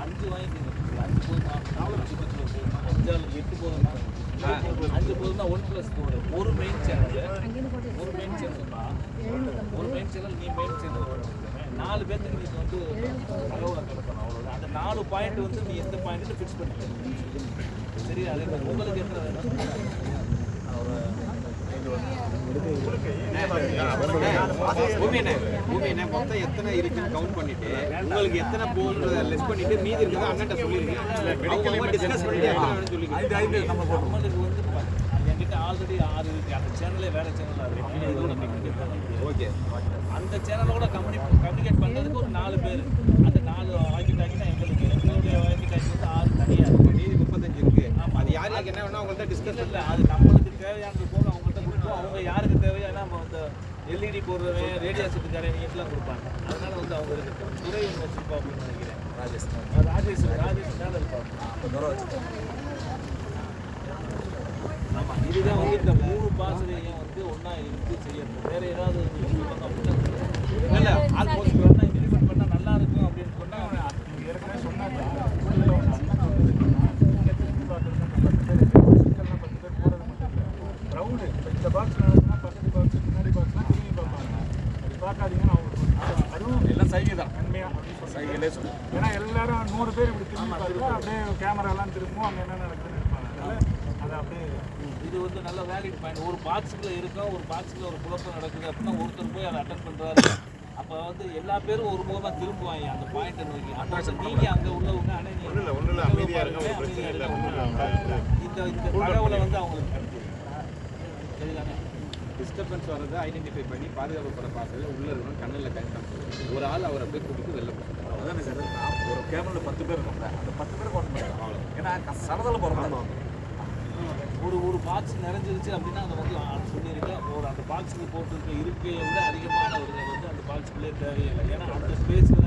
அஞ்சு வாங்கிக்கோங்க அஞ்சு போதும் நாலு அஞ்சு பத்து போதுமா அஞ்சாறு எட்டு போதுமா அஞ்சு போதும்னா ஒன் ப்ளஸ் போடு ஒரு மெயின் சேனல் ஒரு மெயின் சேனல்னா ஒரு மெயின் சேனல் நீ மெயின் சேனல் நாலு பேர்த்துக்கு நீங்க வந்து தகவலை கிடக்கணும் அவ்வளோ அந்த நாலு பாயிண்ட் வந்து நீ எந்த பாயிண்ட்டு ஃபிக்ஸ் பண்ணிக்கணும் சரி அதே மாதிரி உங்களுக்கு எத்தனை வேணும்? ஒரு மொத்தம் எத்தனை இருக்குன்னு கவுண்ட் பண்ணிட்டு உங்களுக்கு எத்தனை போகுன்றத லெஸ் பண்ணிட்டு மீதி இருக்கிறத அண்ணன்ட்ட சொல்லிருங்க அவங்க டிஸ்கஸ் பண்ணிட்டு எத்தனை என்கிட்ட ஆல்ரெடி ஆறு இருக்கு. அந்த சேனலே வேற சேனல் பண்ணலாம். ஓகே. அந்த சேனலோட கம்யூனி கம்யூனிகேட் பண்ணுறதுக்கு ஒரு நாலு பேர். அந்த நாலு டாக்கினா எங்களுக்கு. எங்களுடைய வந்து ஆறு தனியாக இருக்கு. மீதி முப்பத்தஞ்சு இருக்கு. அது யார் யாருக்கு என்ன வேணும் அவங்கள்ட்ட டிஸ்கஸ் இல்லை அது நம்மளுக்கு தேவையானது கொடுப்போம் அவங்க யாருக்கு தேவையான நம்ம இந்த எல்இடி போடுறவன் ரேடியோ செட்டுக்காரன் எல்லாம் கொடுப்பாங்க. அதனால வந்து அவங்க துறை ஒன்று வச்சிருப்பா அப்படின்னு நினைக்கிறேன். ராஜேஷ் ராஜேஷ் ராஜேஷ் மேலே இருப்பாங்க ஆமா இதுதான் வந்து இந்த மூணு பாசனையும் வந்து ஒண்ணா இருந்து செய்யணும். வேற ஏதாவது இல்ல ஆல்மோஸ்ட் வேணா இம்ப்ளிமெண்ட் பண்ணா நல்லா இருக்கும் அப்படின்னு சொன்னா ஏற்கனவே சொன்னாங்க உள்ள ஒரு அண்ணன் வந்திருக்காங்க. இங்க திரும்பி பார்க்கறது அந்த பத்து பேர் சிக்கல்லாம் பத்து பேர் போறது மட்டும் இல்லை க்ரௌடு இந்த பாக்ஸ் நடக்குன்னா பக்கத்து பாக்ஸ் முன்னாடி பாக்ஸ்லாம் திரும்பி பார்ப்பாங்க அப்படி பார்க்காதீங்கன்னு அவங்க சொல்றாங்க. அதுவும் எல்லாம் சைகை தான் அப்படின்னு சைகையிலே ஏன்னா எல்லாரும் நூறு பேர் இப்படி திரும்பி அப்படியே கேமராலாம் திரும்பும் அங்கே என்ன நடக்குதுன்னு அதை அப்படியே இது வந்து நல்ல வேலிட் பாயிண்ட் ஒரு பாக்ஸுக்குள்ள இருக்கும் ஒரு பாக்ஸுக்குள்ள ஒரு குழப்பம் நடக்குது அப்படின்னா ஒருத்தர் போய் அதை அட்டன் பண்றாரு. அப்ப வந்து எல்லா பேரும் ஒரு முகமா திரும்புவாங்க. அந்த பாயிண்ட்டை நோக்கி. அப்ப வந்து நீங்க அங்க உள்ளவங்க நீங்க ஒன்றும் இல்லை அமைதியாக இருக்க ஒரு பிரச்சனை இல்லை. இந்த இந்த தகவலை வந்து அவங்களுக்கு கிடைக்கும் சரிதானே? டிஸ்டர்பன்ஸ் வர்றதை ஐடென்டிஃபை பண்ணி பாதுகாப்பு பட பார்க்கறது உள்ள இருக்கணும் கண்ணில் கண் காமிக்கணும் ஒரு ஆள் அவரை போய் கூட்டிட்டு வெளில போகணும் அதானே சார் ஒரு கேமரில் பத்து பேர் இருக்கோம்ல. அந்த பத்து ஒன்று பண்ணுறோம் அவ்வளோ ஏன்னா சரதில் போகிறோம் ஒரு ஒரு பாக்ஸ் நிறைஞ்சிருச்சு அப்படின்னா அதை வந்து சொல்லியிருக்கேன் ஒரு அந்த பாக்ஸுக்கு போட்டிருக்க இருக்கையை விட அதிகமானவர்கள் வந்து அந்த பாக்ஸுக்குள்ளே தேவையில்லை. ஏன்னா அந்த ஸ்பேஸில்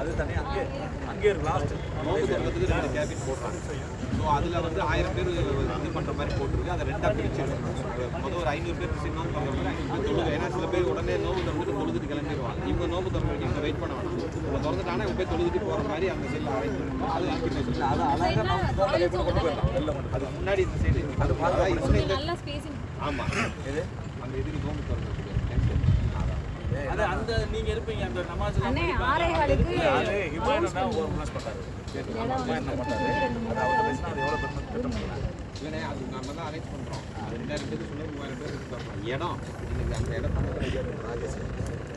அது தனியாக அங்கே அங்கே இருக்கு லாஸ்ட் நோம்பு துறக்கிறதுக்கு ரெண்டு கேபின் போடுறாங்க. ஸோ அதில் வந்து ஆயிரம் பேர் இது பண்ணுற மாதிரி போட்டிருக்கு. அதை ரெண்டாக பிரிச்சிருக்கணும் மொதல் ஒரு ஐநூறு பேர் சின்ன நோம்பு திறக்கிற மாதிரி ஐநூறு பேர் தொழுது. ஏன்னா சில பேர் உடனே நோம்பு திறந்துட்டு தொழுதுட்டு கிளம்பிடுவாங்க. இவங்க நோம்பு திறக்க இவங்க வெயிட் பண்ண வேணாம். இப்போ திறந்துட்டானா இவங்க போய் தொழுதுட்டு போகிற மாதிரி அந்த சைடில் அரேஞ்ச் பண்ணிருக்கோம் அது ஆக்கிட்டு அது அழகாக நம்ம கொண்டு போயிடலாம் அது முன்னாடி இந்த சைடு அது பார்த்தா ஆமாம் இது அந்த இதுக்கு நோம்பு திறக்கிறதுக்கு அது அந்த நீங்க இருப்பீங்க அந்த நமாஸ் அண்ணே ஆறே காலுக்கு அது ஹிமாயனா ஒரு ப்ளஸ் பண்ணாரு பண்ணாரு அது அவர்கிட்ட பேசினா அது எவ்வளோ பெருமை கட்ட முடியல. இல்லைண்ணே அது நம்ம தான் அரேஞ்ச் பண்ணுறோம் அது ரெண்டாயிரம் பேர் சொன்னது மூவாயிரம் பேர் இருக்காங்க இடம். இன்னைக்கு அந்த இடம் பண்ணுறது ராஜேஷ்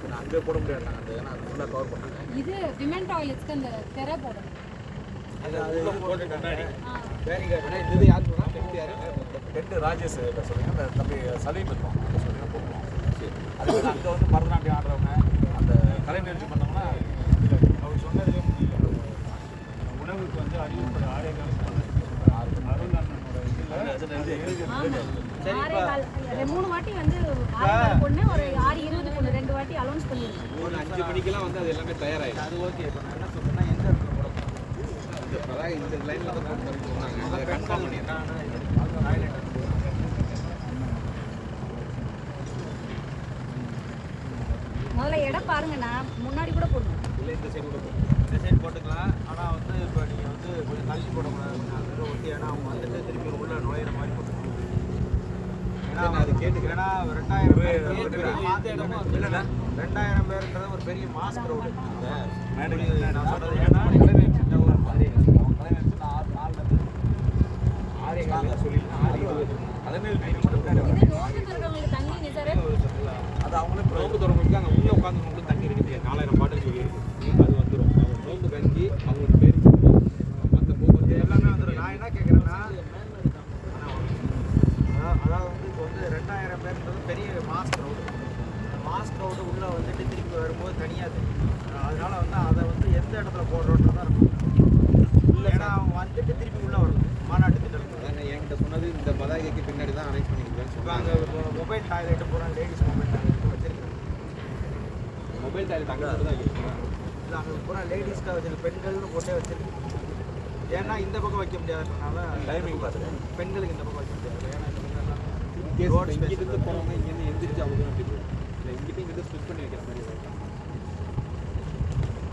நான் அங்கே போட முடியாது அந்த ஏன்னா அது ஃபுல்லாக கவர் பண்ணாங்க. இது விமன் டாய்லெட்ஸ்க்கு அந்த திரை போடணும். யாரு ரெண்டு ராஜேஷ் சொல்லுங்க. அந்த தம்பி சலீம் இருக்கும் அதை சொல்லுங்க போடுவோம் அது அங்கே வந்து பரதநாட்டியம் ஆடுறவங்க அந்த கலை நிகழ்ச்சி பண்ணோம்னா அவர் சொன்னது உணவுக்கு வந்து அறிவுப்பட ஆறே காலம் அருள் இதில் மூணு வாட்டி வந்து ஆறே பொண்ணு ஒரு ஆறு இருபது பொண்ணு ரெண்டு வாட்டி அலௌன்ஸ் பண்ணிருக்கோம் ஒரு அஞ்சு மணிக்கெல்லாம் வந்து அது எல்லாமே தயாராகிடும் அது ஓகே இப்போ நான் என்ன சொல்றேன்னா எந்த இடத்துல போட இந்த அதான் லைனில் தான் போட்டு சொன்னாங்க அதை கன்ஃபார்ம் பண்ணிடுறேன் முதல்ல இடம் பாருங்க நான் முன்னாடி கூட போடணும் இல்லை இந்த சைடு கூட இந்த சைடு போட்டுக்கலாம் ஆனால் வந்து இப்போ நீங்கள் வந்து கொஞ்சம் தள்ளி போடக்கூடாது. கொஞ்சம் ஒட்டி ஏன்னா அவங்க வந்துட்டு திருப்பி உள்ள நுழையிற மாதிரி போட்டுக்கணும் ஏன்னா அது கேட்டுக்கிறேன். ஏன்னா ரெண்டாயிரம் பேர் இல்லைல்ல ரெண்டாயிரம் பேருன்றது ஒரு பெரிய மாஸ் க்ரௌடு நான் சொல்கிறது ஏன்னா இந்த ஒரு அவங்க கலைஞர் ஆறு நாலு ஆறே காலம் சொல்லிட்டு ஆறு இருபது அதே மாதிரி மட்டும் இது நோம்பு இருக்கிறவங்களுக்கு தண்ணி நிசரே அது அவங்களே நோம்பு திறமைக்கு அங்கே உள்ளே உட்காந்து தண்ணி இருக்கு நாலாயிரம் பாட்டில் சொல்லி அது வந்துடும் அவங்க நோம்பு கஞ்சி அவங்களுக்கு பேர் மற்ற போக்குவரத்து எல்லாமே வந்துடும் நான் என்ன கேட்குறேன்னா அதாவது அதாவது வந்து இப்போ வந்து ரெண்டாயிரம் பேர்ன்றது பெரிய மாஸ் க்ரௌடு மாஸ் க்ரௌடு உள்ளே வந்துட்டு திருப்பி லைவ் வரும்போது தனியாக தெரியும் அதனால வந்து அதை வந்து எந்த இடத்துல போடுறோன்றது தான் இருக்கும் ஏன்னா அவங்க வந்துட்டு திருப்பி உள்ளே வரணும் மாநாட்டு திட்டத்தில் அதான் என்கிட்ட சொன்னது இந்த பதாகைக்கு பின்னாடி தான் அரேஞ்ச் பண்ணிருக்கேன்னு இப்போ சொன்னாங்க அங்கே மொபைல் டாய்லெட்டு பூரா லேடிஸ் மொபைல் டாய்லெட் வச்சிருக்காங்க மொபைல் டாய்லெட் அங்கே மட்டும் தான் இருக்கு இல்லை அங்கே பூரா லேடிஸ்க்காக வச்சிருக்கு பெண்கள்னு போட்டே வச்சிருக்கு ஏன்னா இந்த பக்கம் வைக்க முடியாததுனால டைமிங் பார்த்துட்டு பெண்களுக்கு இந்த பக்கம் வைக்க முடியாது. ஏன்னா இருந்து போனவங்க இங்கேருந்து எந்திரிச்சு அவங்க அப்படி போகும் இல்லை இங்கிட்ட இங்கிட்ட ஸ்பிட் பண்ணி வைக்கிற மாதிரி இருக்கும்.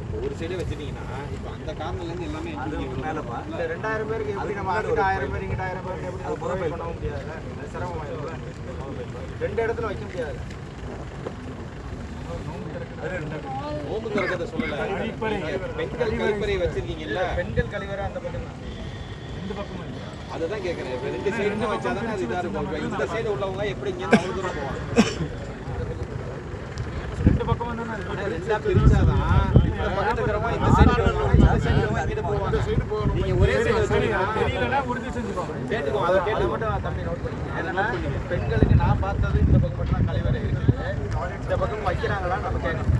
இப்போ ஒரு சைடே வச்சுட்டீங்கன்னா இப்போ அந்த கார்னர்லேருந்து எல்லாமே மேலப்பா? ரெண்டாயிரம் பேருக்கு எப்படி நம்ம அதுக்கு ஆயிரம் பேர் இங்கிட்ட ஆயிரம் பேருக்கு எப்படி பண்ண ரெண்டு இடத்துல வைக்க முடியாது. நோம்பு திறக்கிறத சொல்லல. பெண்கள் கழிப்பறை. வச்சிருக்கீங்கல்ல? பெண்கள் கழிவறை அந்த பக்கம் இந்த பக்கமும் இல்லை. அதுதான் கேட்குறேன் இப்போ ரெண்டு அது இதாக இருக்கும். இந்த சைடு உள்ளவங்க எப்படி இங்கேருந்து அவ்வளோ தூரம் போவாங்க? ரெண்டு ஆனா ரெண்டா பிரிச்சாதான் இந்த இருக்கிறவங்க இந்த சைடு இந்த சைடு இருக்கிறவங்க இங்கிட்டு போவாங்க. நீங்க ஒரே சைடு வச்சீங்கன்னா தெரியலன்னா உறுதி செஞ்சுக்கோங்க. கேட்டுக்கோ அதை அதை கேட்டுக்கோ மட்டும் தம்பி நோட் பண்ணிக்கோங்க என்னன்னா பெண்களுக்கு நான் பார்த்தது இந்த பக்கம் மட்டும் கழிவறை இருக்கு. இந்த பக்கம் வைக்கிறாங்களா நம்ம கேட்கணும்.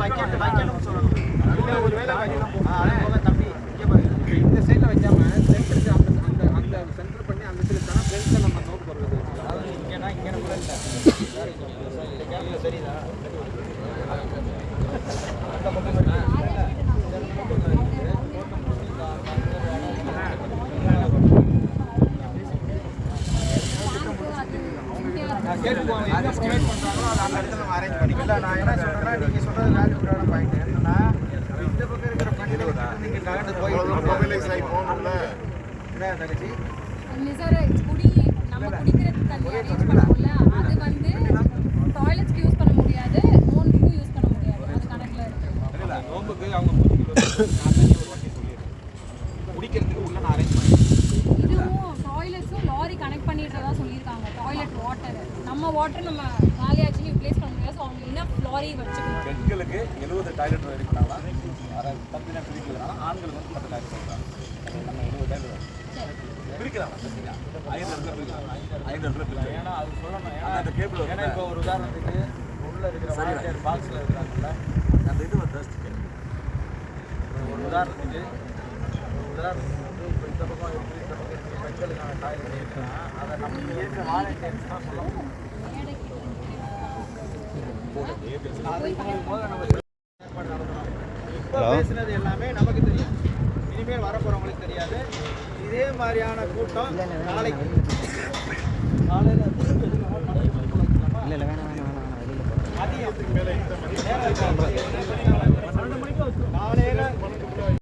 வைக்கணும் வைக்கணும்னு சொல்லணும். இல்லை ஒரு வேலை வைக்கணும் தம்பி இங்கே பாருங்க இந்த சைடில் வைக்காம சென்டருக்கு அந்த அந்த அந்த சென்டர் பண்ணி அந்த சைடு வச்சானா ஃப்ரெண்ட்ஸை நம்ம நோட் போடுறது வச்சுக்கலாம் அதாவது இங்கேனா இங்கே கூட இல்லை இந்த கேமரா தெரியுதா அந்த பக்கம் மட்டும் நான் கேட்டு போவேன் எங்க ப்ரொவைட் பண்ணுறாங்களோ அதை அந்த இடத்துல நம்ம அரேஞ்ச் பண்ணிக்கலாம் நான் என்ன சொல்றேன்னா நீங்கள் சொல்றது வேல்யூடான பாயிண்ட் என்னன்னா இந்த பக்கம் இருக்கிற பெண்களுக்கு நீங்கள் நகர்ந்து போய் என்ன தங்கச்சி இல்லை சார் குடி நம்ம குடிக்கிற தண்ணி அரேஞ்ச் பண்ணுவோம்ல அது வந்து டாய்லெட்ஸ்க்கு யூஸ் பண்ண முடியாது. நோன்புக்கும் யூஸ் பண்ண முடியாது அது கணக்கில் இருக்கு இல்லை நோம்புக்கு அவங்க குடிக்கிறதுக்கு உள்ள நான் அரேஞ்ச் பண்ணி இதுவும் டாய்லெட்ஸும் லாரி கனெக்ட் பண்ணிடுறதா சொல்லியிருக்காங்க டாய்லெட் வாட்டர் நம்ம வாட்டர் நம்ம வேலையை ஆக்சுவலி யூட்டிலைஸ் பண்ண முடியாது. ஸோ அவங்க இன்னும் லாரி வச்சுக்கணும். பெண்களுக்கு எழுபது டாய்லெட் ரெடி பண்ணாங்களா தம்பினா ஆண்களுக்கு வந்து பத்து டாய்லெட் சொல்கிறாங்க நம்ம எழுபது டாய்லெட் பிரிக்கிறாங்க ஐந்து இடத்துல பிரிக்கிறாங்க ஐந்து இடத்துல பிரிக்கிறாங்க ஏன்னா அது சொல்லணும். ஏன்னா அந்த கேபிள் ஏன்னா இப்போ ஒரு உதாரணத்துக்கு உள்ள இருக்கிற வாலண்டியர் பாக்ஸில் இருக்கிறாங்கல்ல? அந்த இது வந்து ஒரு உதாரணத்துக்கு ஒரு உதாரணத்துக்கு வந்து இப்போ இந்த பக்கம் எப்படி இந்த பக்கம் இருக்கிற பெண்களுக்கான டாய்லெட் இருக்குன்னா அதை நம்ம வாலண்டியர்ஸ் தான் அது போது நம்ம ஏற்பாடு நடத்தணும். இப்போ பேசுனது எல்லாமே நமக்கு தெரியும் இனிமேல் வரப்போறவங்களுக்கு தெரியாது. இதே மாதிரியான கூட்டம் நாளைக்கு காலையில் இல்லை இல்லை வேணாம் வேணாம் வேணாம் மதியத்துக்கு மேலே